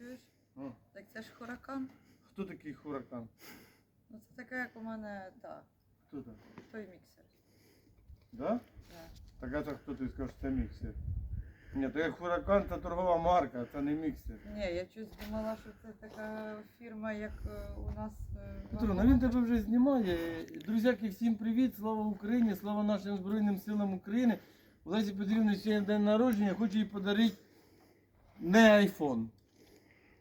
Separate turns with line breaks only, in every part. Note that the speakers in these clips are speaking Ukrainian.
Чуєш?
О.
Так це ж хуракан.
Хто такий хуракан?
Ну це таке, як у мене та,
Хто це?
той міксер.
Да?
Да.
Так а це хто ти скажеш, це міксер? Ні, то як хуракан це торгова марка, це не міксер.
Ні, я щось думала, що це така фірма, як е, у нас. е,
Петро, ну він тебе вже знімає. Друзяки, всім привіт, слава Україні, слава нашим Збройним силам України. Олесі Петрівни сьогодні день народження, хочу їй подарити не айфон.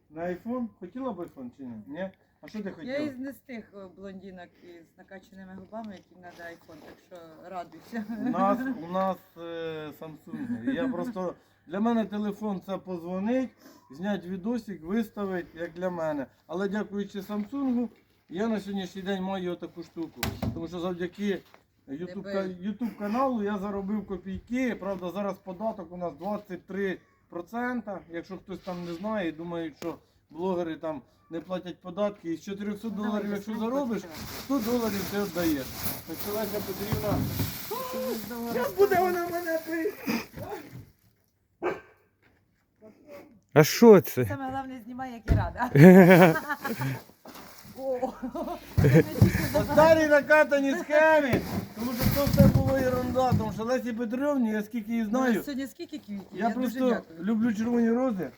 Не айфон? Хотіла б айфон чи ні? Ні? А що ти хотіла?
Я із не з тих е, блондинок із накачаними губами, яким треба айфон, так що радуйся.
У нас, у нас е, Samsung. Я просто для мене телефон це позвонить, зняти відосик, виставити, як для мене. Але дякуючи Samsung, я на сьогоднішній день маю таку штуку. Тому що завдяки YouTube, ка- YouTube каналу я заробив копійки. Правда, зараз податок у нас 23%. Якщо хтось там не знає і думають, що блогери там не платять податки. І з 400 доларів, якщо заробиш, 100 доларів ти віддаєш. Так що Леся Петрівна. Як буде вона мене пити?
А що це?
Саме головне знімай, як і рада.
Старі накатані схеми, тому що це все було ерунда, тому що Лесі Петровні, я скільки її знаю,
Ну, Сьогодні скільки квітів?
я,
дуже
просто
дякую.
люблю червоні рози.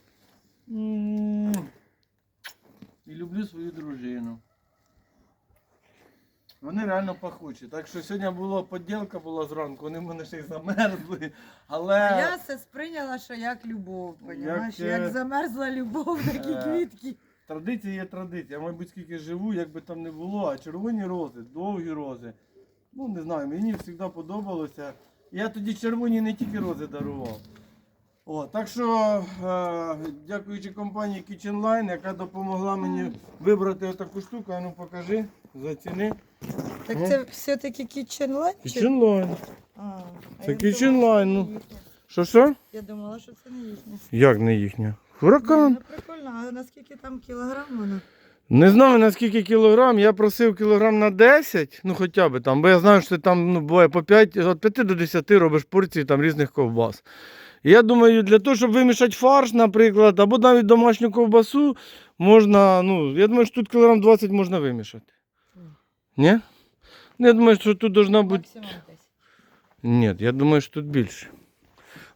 М, І люблю свою дружину. Вони реально пахучі. Так що сьогодні була поділка була зранку, вони в мене ще й замерзли. Але
Я це сприйняла, що як любов, понімаєш?
Як,
Як,
е,
замерзла любов, такі
е,
квітки.
Традиція є традиція. Я, мабуть, скільки живу, як би там не було, а червоні рози, довгі рози. Ну, не знаю, мені завжди подобалося. Я тоді червоні не тільки рози дарував. О, так що, е, дякуючи компанії Kitchen Line, яка допомогла мені вибрати таку штуку, а ну покажи, заціни.
Так це все-таки Kitchen Line? чи-
Kitchen Line.
А, а
Це
я
Kitchen
думала,
Line, ну.
що це.
Що що?
Я думала, що це не їхнє.
Як не їхня?
Ні,
Хуракан.
Ну прикольно, а наскільки там кілограм воно?
Не знаю наскільки кілограм, я просив кілограм на 10, ну хоча б там, бо я знаю, що ти там ну, буває по 5, від 5 до 10 робиш порції там різних ковбас. І я думаю, для того, щоб вимішати фарш, наприклад, або навіть домашню ковбасу, можна, ну, я думаю, що тут кілограм 20 можна вимішати. Ні? Ну, я думаю, що тут должна бути. Ні, я думаю, що тут більше.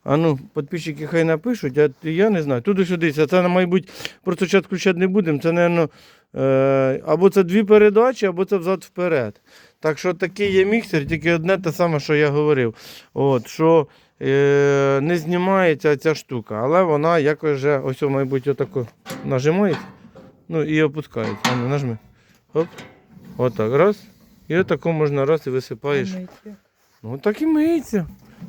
А ну, підписчики хай напишуть, а я не знаю. Туди сюди. Це, мабуть, просто час включати не будемо. Це, мабуть, е, або це дві передачі, або це взад вперед. Так що такий є міксер, тільки одне те саме, що я говорив. От, що е, не знімається ця штука, але вона якось вже, ось, мабуть, отако нажимається. Ну і опускається. А ну, нажми. Оп. Отак. Раз. І отако можна раз і висипаєш. Ну так і миється.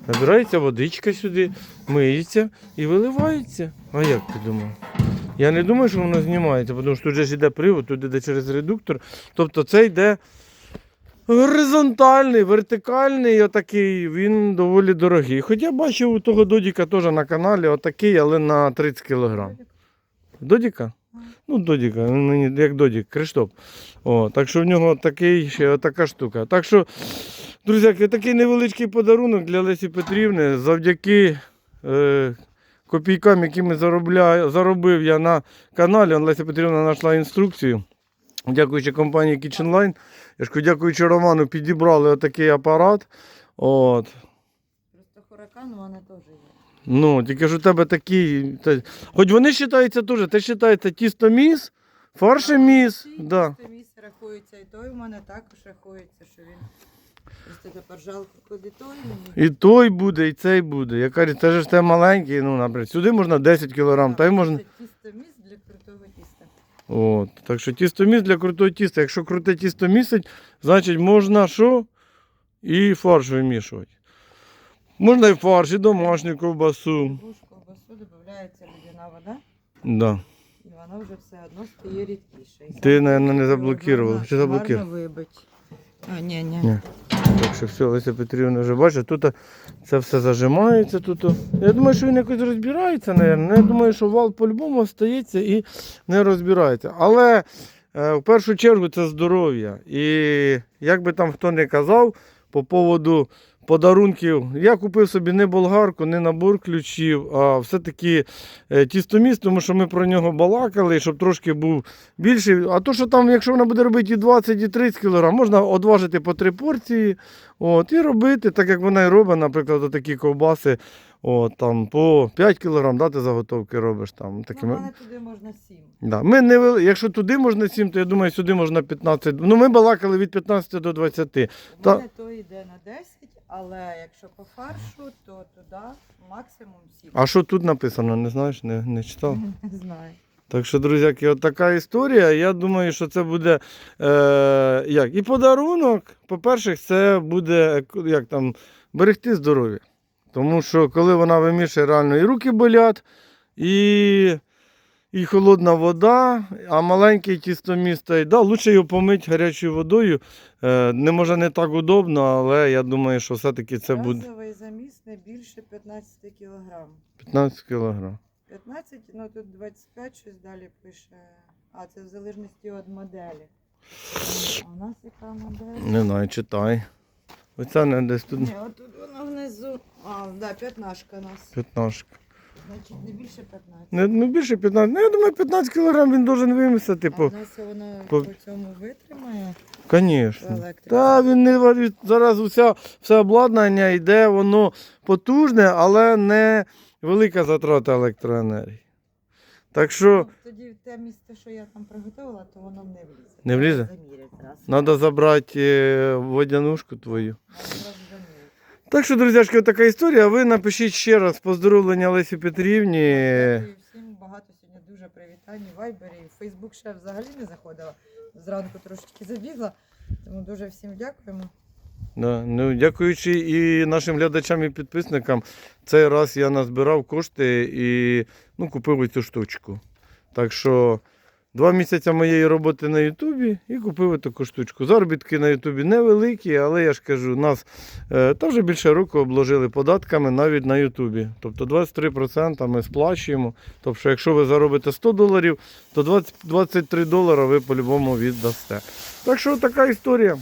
Набирається водичка сюди, миється і виливається. А як ти думав? Я не думаю, що воно знімається, тому що тут же ж йде привод, тут йде через редуктор. Тобто це йде горизонтальний, вертикальний, отакий, він доволі дорогий. Хоча бачив у того Додіка теж на каналі отакий, але на 30 кг. Додіка? Ну, Додіка, як Додік, Криштоп. О, так що в нього такий, ще така штука. Так що, друзяки, такий невеличкий подарунок для Лесі Петрівни. Завдяки е, копійкам, які ми заробляю, заробив я на каналі. Леся Петрівна знайшла інструкцію. Дякуючи компанії Kitchen Line. Я ж кажу, дякуючи Роману, підібрали отакий апарат. От.
Просто хуракан у мене теж є.
Ну, тільки ж у тебе такий. та- Хоч вони вважаються теж, це вважається тістоміс, фаршеміс. Да.
місць рахується, і той у мене також рахується, що він. Просто тепер жалко, куди той мені.
І той буде, і цей буде. Я кажу, це ж те маленький, ну, наприклад, сюди можна 10 кг, та й можна.
Це тісто міс для крутого тіста.
От. Так що тістоміс для крутого тіста. Якщо круте тісто місить, значить можна що? І фарш вимішувати. Можна і фарш, і домашню ковбасу.
Ковбасу додається ледяна вода,
Да.
і вона вже все одно стає рідкіше. І
Ти,
саме
наверно, не заблокувала. Чи заблокувала?
Гарно вибить. А, ні, ні.
Ні. Так що все, Леся Петрівна вже бачить, тут це все зажимається. Тут. Я думаю, що він якось розбирається, напевно. Я думаю, що вал по-любому остається і не розбирається. Але е, в першу чергу це здоров'я. І як би там хто не казав, по поводу подарунків. Я купив собі не болгарку, не набор ключів, а все-таки тістоміс, тістоміст, тому що ми про нього балакали, щоб трошки був більший. А то, що там, якщо вона буде робити і 20, і 30 кг, можна одважити по три порції от, і робити, так як вона і робить, наприклад, такі ковбаси. От, там, по 5 кг да, ти заготовки робиш. Там,
Ну,
такими.
в мене туди можна сім.
Да. Ми не, якщо туди можна 7, то я думаю, сюди можна 15. Ну, ми балакали від 15 до 20.
У
Та-
мене то йде на 10, але якщо по фаршу, то туди максимум 7.
А що тут написано, не знаєш, не, не читав?
Не знаю.
Так що, друзяки, от така історія. Я думаю, що це буде е, як? і подарунок. По-перше, це буде як там, берегти здоров'я. Тому що коли вона вимішує, реально і руки болять, і, і холодна вода, а маленький тістоміст, та да, лучше його помити гарячою водою. Е, не може не так удобно, але я думаю, що все-таки це буде
Разовий заміс не більше 15 кг.
15 кг.
15, ну тут 25 щось далі пише. А, це в залежності від моделі. А у нас яка модель?
Не знаю, читай. Оця не десь тут
Ні, отут воно внизу. А, да, п'ятнашка у нас.
15.
Значить, не більше 15.
Не, ну більше 15. Ну, я думаю, 15 кг він должен вимістити.
А
По...
в нас воно
по-
по цьому витримає
Звісно. Та він не варить. зараз уся, все обладнання йде, воно потужне, але не велика затрата електроенергії. Так що
Ну, тоді те місце, що я там приготувала, то воно не влізе.
Не влізе?
Замірять раз.
забрати е, водянушку твою. Так що, друзяшки, така історія. Ви напишіть ще раз поздоровлення Лесі Петрівні.
Дякую всім багато сьогодні дуже привітань Вайбері. В Фейсбук ще взагалі не заходила. Зранку трошечки забігла. Тому дуже всім дякуємо.
Да, ну, дякуючи і нашим глядачам і підписникам, цей раз я назбирав кошти і ну, купив цю штучку. Так що два місяці моєї роботи на Ютубі і купив таку штучку. Заробітки на Ютубі невеликі, але я ж кажу, нас е, та вже більше року обложили податками навіть на Ютубі. Тобто 23% ми сплачуємо. Тобто, якщо ви заробите 100 доларів, то 20, 23 долара ви по-любому віддасте. Так що така історія.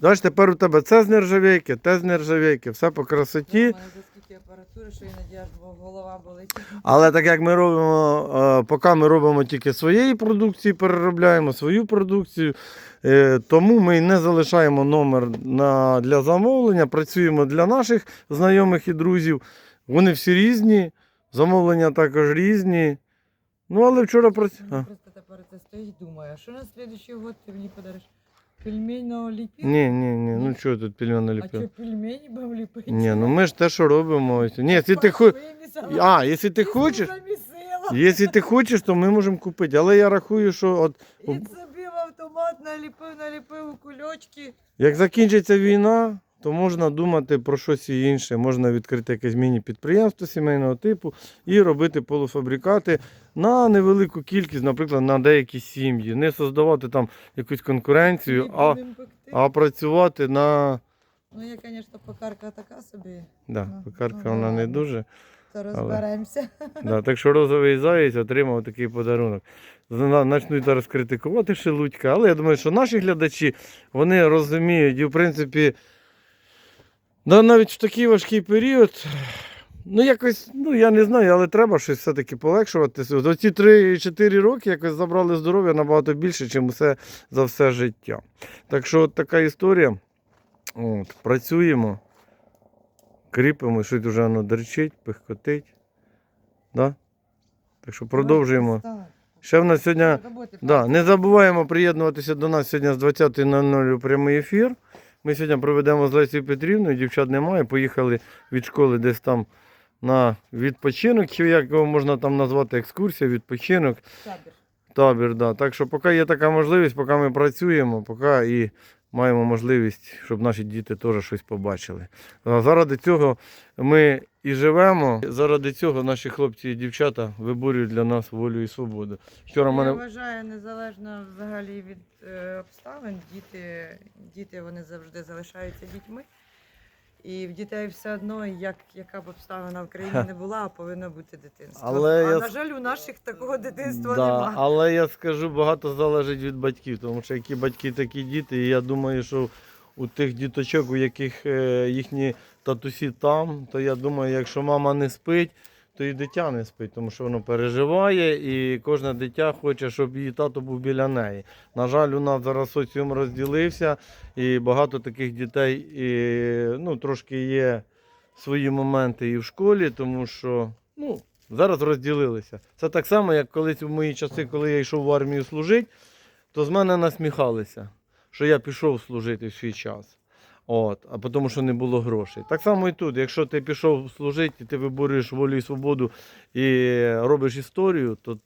Знаєш, тепер у тебе це з нержавейки, те з нержавейки, все по красоті.
мене за скільки апаратури, що іноді аж голова болить.
Але так як ми робимо, е, поки ми робимо тільки своєї продукції, переробляємо свою продукцію, е, тому ми не залишаємо номер на, для замовлення, працюємо для наших знайомих і друзів. Вони всі різні, замовлення також різні. Ну, але вчора працювали.
Просто тепер це стоїть, думаю, а що на слідуючий год ти мені подариш? Пельменного ліпі?
Ні, ні, ні, ну чого тут пельмені
А
ліпив?
що пельмені будемо ліпити?
Ні, ну ми ж те, що робимо. ось. Ні, якщо ти хочеш. А, якщо ти хочеш. Якщо ти хочеш, то ми можемо купити. Але я рахую, що от
І собі в автомат наліпив, наліпив у кульочки.
як закінчиться війна, то можна думати про щось інше. Можна відкрити якесь міні-підприємство сімейного типу і робити полуфабрикати на невелику кількість, наприклад, на деякі сім'ї. Не создавати там якусь конкуренцію, а, а працювати на.
Ну, я, звісно, пекарка така собі,
Да,
Ну,
пекарка
ну,
вона не дуже.
то розберемося.
Да, так що розовий заєць отримав такий подарунок. Начнуть зараз критикувати Шелудька, але я думаю, що наші глядачі вони розуміють і, в принципі, да, навіть в такий важкий період. Ну, якось, ну я не знаю, але треба щось все-таки полегшувати. За ці 3-4 роки якось забрали здоров'я набагато більше, ніж усе за все життя. Так що от така історія. От, працюємо, кріпимо, щось вже воно дерчить, пихкотить. Да? Так що продовжуємо. Ще в нас сьогодні. Да, не забуваємо приєднуватися до нас сьогодні з 20.00 у прямий ефір. Ми сьогодні проведемо з Лесією Петрівною, дівчат немає. Поїхали від школи десь там на відпочинок, чи як його можна там назвати, екскурсія, відпочинок,
Табір.
табір. Да. Так що поки є така можливість, поки ми працюємо, поки і маємо можливість, щоб наші діти теж щось побачили. Заради цього ми і живемо. Заради цього наші хлопці і дівчата виборюють для нас волю і свободу. Вчора
Я
мене
вважаю, незалежно взагалі від е, обставин, діти, діти вони завжди залишаються дітьми. І в дітей все одно, як, яка б обставина в країні не була, повинно бути дитинство.
Але
а
я
на жаль, у наших такого дитинства
Да,
немає.
але я скажу, багато залежить від батьків, тому що які батьки, такі діти. І я думаю, що у тих діточок, у яких е, їхні татусі там, то я думаю, якщо мама не спить, то і дитя не спить, тому що воно переживає, і кожне дитя хоче, щоб її тато був біля неї. На жаль, у нас зараз соціум розділився, і багато таких дітей і, ну, трошки є свої моменти і в школі, тому що ну, зараз розділилися. Це так само, як колись у мої часи, коли я йшов в армію служити, то з мене насміхалися, що я пішов служити в свій час. От, а тому, що не було грошей. Так само і тут. Якщо ти пішов служити, ти виборюєш волю і свободу і робиш історію, то,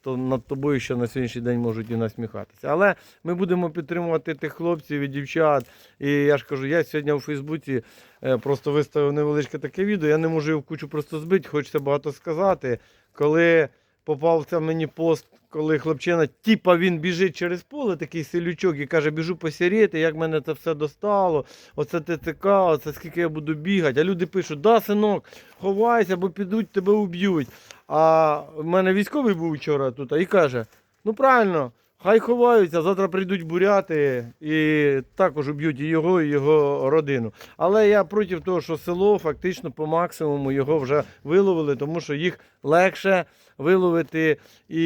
то над тобою ще на сьогоднішній день можуть і насміхатися. Але ми будемо підтримувати тих хлопців і дівчат. І я ж кажу, я сьогодні у Фейсбуці е, просто виставив невеличке таке відео. Я не можу його в кучу просто збити, хочеться багато сказати. Коли попався мені пост, коли хлопчина, типа він біжить через поле, такий селючок, і каже, біжу посіріти, як мене це все достало, оце ТЦК, оце скільки я буду бігати. А люди пишуть, да, синок, ховайся, бо підуть, тебе уб'ють. А в мене військовий був вчора тут і каже: ну правильно, хай ховаються, завтра прийдуть буряти і також уб'ють і його, і його родину. Але я проти того, що село фактично по максимуму його вже виловили, тому що їх легше виловити і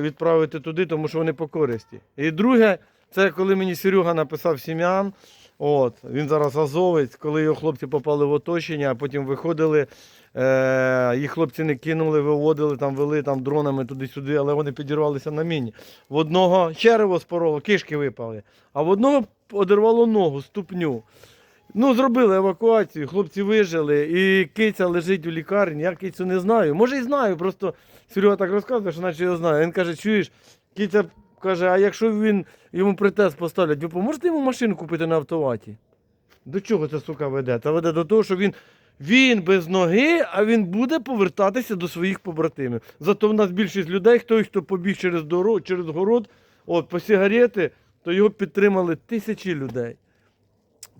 відправити туди, тому що вони по користі. І друге, це коли мені Серега написав сім'ян. От, він зараз азовець, коли його хлопці попали в оточення, а потім виходили, е, їх хлопці не кинули, виводили, там вели там дронами туди-сюди, але вони підірвалися на міні. В одного черево спороло, кишки випали, а в одного одервало ногу, ступню. Ну, зробили евакуацію, хлопці вижили, і киця лежить у лікарні. Я кицю не знаю. Може і знаю, просто Серега так розказує, що наче я знаю. Він каже, чуєш, киця каже, а якщо він йому претест поставлять, ви поможете йому машину купити на автоматі? До чого це сука веде? Це веде до того, що він, він без ноги, а він буде повертатися до своїх побратимів. Зато в нас більшість людей, хто, хто побіг через дорогу, через город, от, по сигарети, то його підтримали тисячі людей.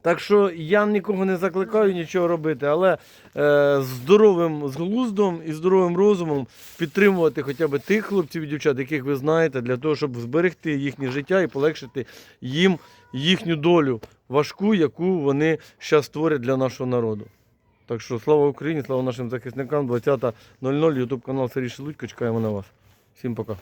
Так що я нікого не закликаю нічого робити, але е, здоровим з глуздом і здоровим розумом підтримувати хоча б тих хлопців і дівчат, яких ви знаєте, для того, щоб зберегти їхнє життя і полегшити їм їхню долю важку, яку вони зараз створять для нашого народу. Так що слава Україні, слава нашим захисникам, 20.00, Ютуб канал Сергій Шелудько, чекаємо на вас. Всім пока.